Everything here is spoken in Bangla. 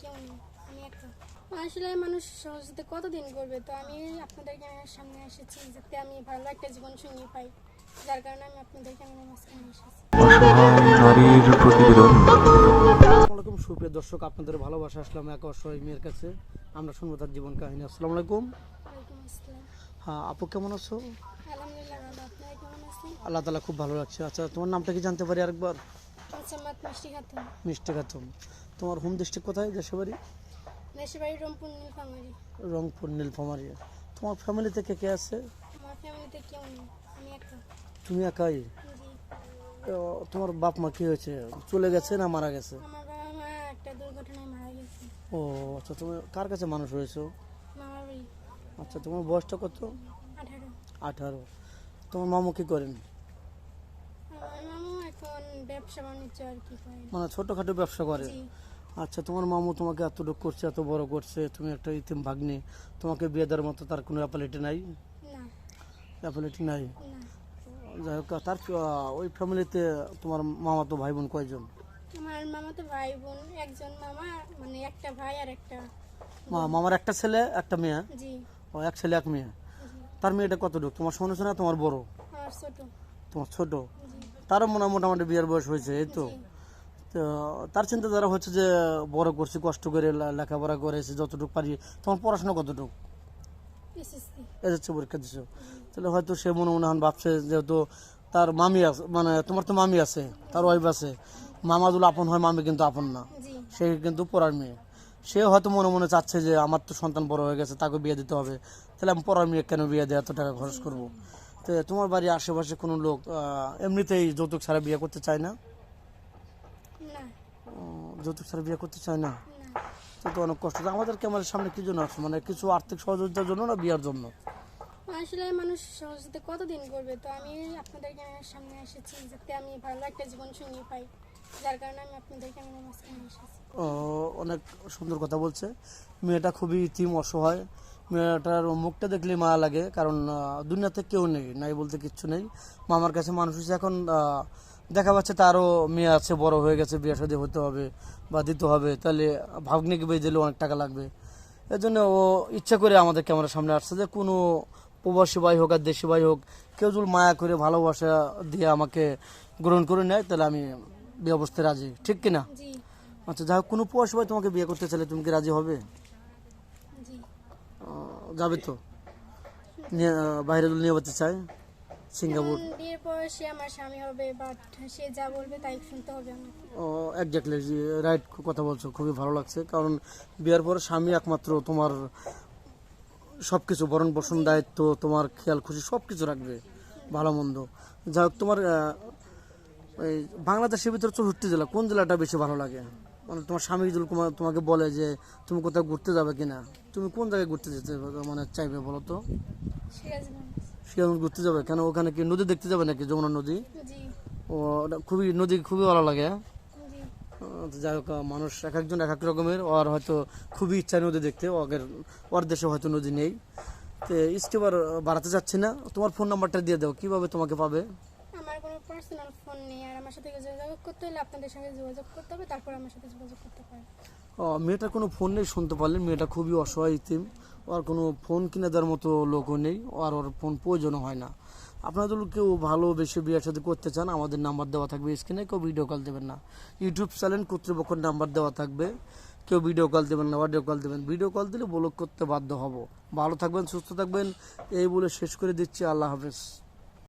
কেউ নেই আমি একা আসলে মানুষ সহজতে কতদিন করবে? তো আমি আপনাদের ক্যামেরার সামনে এসেছি যাতে আমি ভালো একটা জীবন সঙ্গী পাই। যার কারণে আমি আপনাদের ক্যামেরার মাঝখানে এসেছি। নারীর প্রতিবেদন। আসসালামু সুপ্রিয় দর্শক আপনাদের ভালোবাসা আসলাম এক অসহায় মেয়ের কাছে। আমরা শুনব তার জীবন কাহিনী। আসসালামু আলাইকুম। হ্যাঁ আপু কেমন আছো? আলহামদুলিল্লাহ কেমন আল্লাহ তালা খুব ভালো লাগছে আচ্ছা তোমার নামটা কি জানতে পারি আরেকবার? মিষ্টি খাতুন। তোমার হোম ডিস্ট্রিক্ট কোথায়? দেশে বাড়ি দেশের বাড়ি রংপুর নীলফামারি। রংপুর নীলফামারি। তোমার ফ্যামিলিতে কে কে আছে? আমার ফ্যামিলিতে কেউ নেই আমি একা। তুমি একাই? তো তোমার বাপ মা কি হয়েছে? চলে গেছে না মারা গেছে? আমার বাবা মা একটা দুর্ঘটনায় মারা গেছে। ও আচ্ছা তুমি কার কাছে মানুষ হয়েছো? মামার বাড়ি। আচ্ছা তোমার বয়সটা কত? আঠারো। আঠারো। তোমার মামু কি করেন? ব্যবসা বাণিজ্য আর কি করে মানে ছোটোখাটো ব্যবসা করে? আচ্ছা তোমার মামু তোমাকে এতটুকু করছে এত বড় করছে তুমি একটা ইতিম ভাগ্নি তোমাকে বিয়ে দেওয়ার মতো তার কোনো অ্যাপালিটি নাই? অ্যাপালিটি নাই? যাই হোক তার ওই ফ্যামিলিতে তোমার মামা তো ভাই বোন কয়জন? আমার মামা তো ভাই বোন একজন মামা মানে একটা ভাই আর একটা মা মামার একটা ছেলে একটা মেয়ে? জি। ও এক ছেলে এক মেয়ে? তার মেয়েটা কতটুকু? তোমার শোনা তোমার বড়? আর ছোট। তোমার ছোট? তারও মনে মোটামুটি বিয়ের বয়স হয়েছে এই তো। তো তার চিন্তা চিন্তাধারা হচ্ছে যে বড় করছি কষ্ট করে লেখাপড়া করেছি যতটুকু পারি। তোমার পড়াশোনা কতটুকু? এসএসসি। পরীক্ষা দিছো। তাহলে হয়তো সে মনে মনে হন ভাবছে যেহেতু তার মামি আছে মানে তোমার তো মামি আছে তার ওয়াইফ আছে। মামাদুল আপন হয় মামি কিন্তু আপন না। সে কিন্তু পড়ার মেয়ে। সে হয়তো মনে মনে চাচ্ছে যে আমার তো সন্তান বড় হয়ে গেছে তাকে বিয়ে দিতে হবে। তাহলে আমি পড়ার মেয়ে কেন বিয়ে দিয়ে এত টাকা খরচ করব? তোমার বাড়ির আশেপাশে কোনো লোক এমনিতেই যৌতুক ছাড়া বিয়ে করতে চায় না? যৌতুক ছাড়া বিয়ে করতে চায় না? তো তো অনেক কষ্ট। আমাদের ক্যামেরার সামনে কি জন্য আসছে মানে কিছু আর্থিক সহযোগিতার জন্য না বিয়ার জন্য? আসলে মানুষ সহজতে কতদিন করবে? তো আমি আপনাদের ক্যামেরার সামনে এসেছি যাতে আমি ভালো একটা জীবন সঙ্গী পাই। যার কারণে আমি আপনাদের ক্যামেরার মাঝখানে এসেছি। ও, অনেক সুন্দর কথা বলছে। মেয়েটা খুবই তিম অসহায়। মেয়েটার মুখটা দেখলে মায়া লাগে কারণ দুনিয়াতে কেউ নেই নাই বলতে কিচ্ছু নেই। মামার কাছে মানুষ হচ্ছে এখন দেখা পাচ্ছে তারও মেয়ে আছে বড় হয়ে গেছে বিয়ে শাদী হতে হবে বা দিতে হবে তাহলে ভাগ্নিকে বেয়ে দিলে অনেক টাকা লাগবে। এর জন্য ও ইচ্ছা করে আমাদের ক্যামেরার সামনে আসছে যে কোনো প্রবাসী ভাই হোক আর দেশি ভাই হোক কেউ যদি মায়া করে ভালোবাসা দিয়ে আমাকে গ্রহণ করে নেয় তাহলে আমি বিয়ে অবস্থায় রাজি ঠিক কিনা? আচ্ছা যাই হোক কোনো প্রবাসী ভাই তোমাকে বিয়ে করতে চাইলে তুমি কি রাজি হবে? যাবে তো? বাইরে নিয়ে যেতে চায়? সিঙ্গাপুর। বিয়ের পর সে আমার স্বামী হবে বাট সে যা বলবে তাই শুনতে হবে আমাকে। একজাক্টলি রাইট কথা বলছো খুবই ভালো লাগছে। কারণ বিয়ের পর স্বামী একমাত্র তোমার সব কিছু ভরণ পোষণ দায়িত্ব তোমার খেয়াল খুশি সব কিছু রাখবে ভালো মন্দ। যাই হোক তোমার এই বাংলাদেশের ভিতরে চৌষট্টি জেলা কোন জেলাটা বেশি ভালো লাগে? মানে তোমার স্বামী যদি তোমা- তোমাকে বলে যে তুমি কোথাও ঘুরতে যাবে কিনা? তুমি কোন জায়গায় ঘুরতে যেতে মানে চাইবে বলো তো? সিরাজগঞ্জ ঘুরতে যাবে। কেন ওখানে কি নদী দেখতে যাবে নাকি যমুনা নদী? ও ওটা খুবই নদী খুবই ভালো লাগে। যাই হোক মানুষ এক একজন এক এক রকমের। ওর হয়তো খুবই ইচ্ছা নদী দেখতে। ওদের ওর দেশে হয়তো নদী নেই। তো স্কেবার বাড়াতে চাচ্ছি না। তোমার ফোন নাম্বারটা দিয়ে দাও। কীভাবে তোমাকে পাবে? পার্সোনাল ফোন নেই আর আমার সাথে যোগাযোগ করতে হলে আপনাদের সঙ্গে যোগাযোগ করতে হবে তারপর আমার সাথে যোগাযোগ করতে পারেন। ও, মেয়েটার কোনো ফোন নেই শুনতে পারলেন মেয়েটা খুবই অসহায় ইতিম। ওর কোনো ফোন কিনে দেওয়ার মতো লোকও নেই আর ওর ফোন প্রয়োজনও হয় না। আপনারা কেউ ভালো বেশি বিয়ের সাথে করতে চান আমাদের নাম্বার দেওয়া থাকবে স্ক্রিনে কেউ ভিডিও কল দেবেন না। ইউটিউব চ্যানেল কর্তৃপক্ষের নাম্বার দেওয়া থাকবে কেউ ভিডিও কল দেবেন না অডিও কল দেবেন। ভিডিও কল দিলে ব্লক করতে বাধ্য হব। ভালো থাকবেন সুস্থ থাকবেন এই বলে শেষ করে দিচ্ছি আল্লাহ হাফেজ।